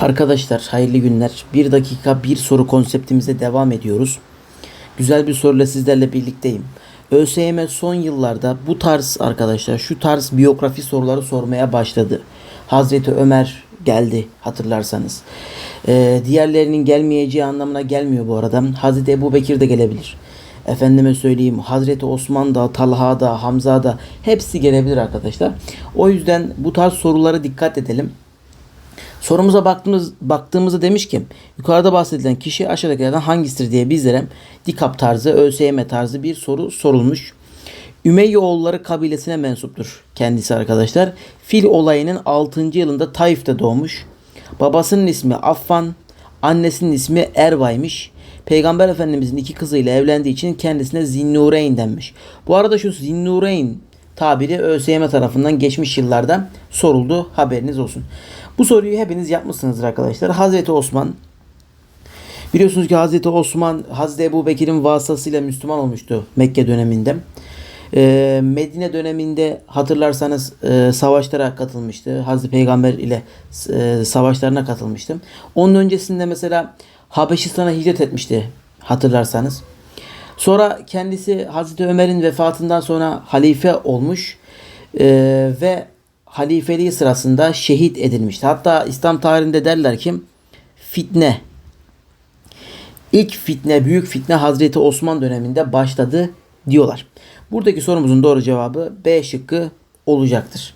Arkadaşlar hayırlı günler. Bir dakika bir soru konseptimize devam ediyoruz. Güzel bir soruyla sizlerle birlikteyim. ÖSYM son yıllarda bu tarz arkadaşlar şu tarz biyografi soruları sormaya başladı. Hazreti Ömer geldi hatırlarsanız. Ee, diğerlerinin gelmeyeceği anlamına gelmiyor bu arada. Hazreti Ebu Bekir de gelebilir. Efendime söyleyeyim Hazreti Osman da, Talha da, Hamza da hepsi gelebilir arkadaşlar. O yüzden bu tarz sorulara dikkat edelim. Sorumuza baktığımız, baktığımızda demiş ki yukarıda bahsedilen kişi aşağıdakilerden hangisidir diye bizlere dikap tarzı, ÖSYM tarzı bir soru sorulmuş. Ümeyyoğulları kabilesine mensuptur kendisi arkadaşlar. Fil olayının 6. yılında Taif'te doğmuş. Babasının ismi Affan, annesinin ismi Erva'ymış. Peygamber Efendimizin iki kızıyla evlendiği için kendisine Zinnureyn denmiş. Bu arada şu Zinnureyn tabiri ÖSYM tarafından geçmiş yıllarda soruldu. Haberiniz olsun. Bu soruyu hepiniz yapmışsınızdır arkadaşlar. Hazreti Osman Biliyorsunuz ki Hazreti Osman Hazreti Ebu Bekir'in vasıtasıyla Müslüman olmuştu Mekke döneminde. Ee, Medine döneminde hatırlarsanız e, savaşlara katılmıştı. Hazreti Peygamber ile e, savaşlarına katılmıştı. Onun öncesinde mesela Habeşistan'a hicret etmişti hatırlarsanız. Sonra kendisi Hazreti Ömer'in vefatından sonra halife olmuş e, ve halifeliği sırasında şehit edilmişti. Hatta İslam tarihinde derler ki fitne İlk fitne, büyük fitne Hazreti Osman döneminde başladı diyorlar. Buradaki sorumuzun doğru cevabı B şıkkı olacaktır.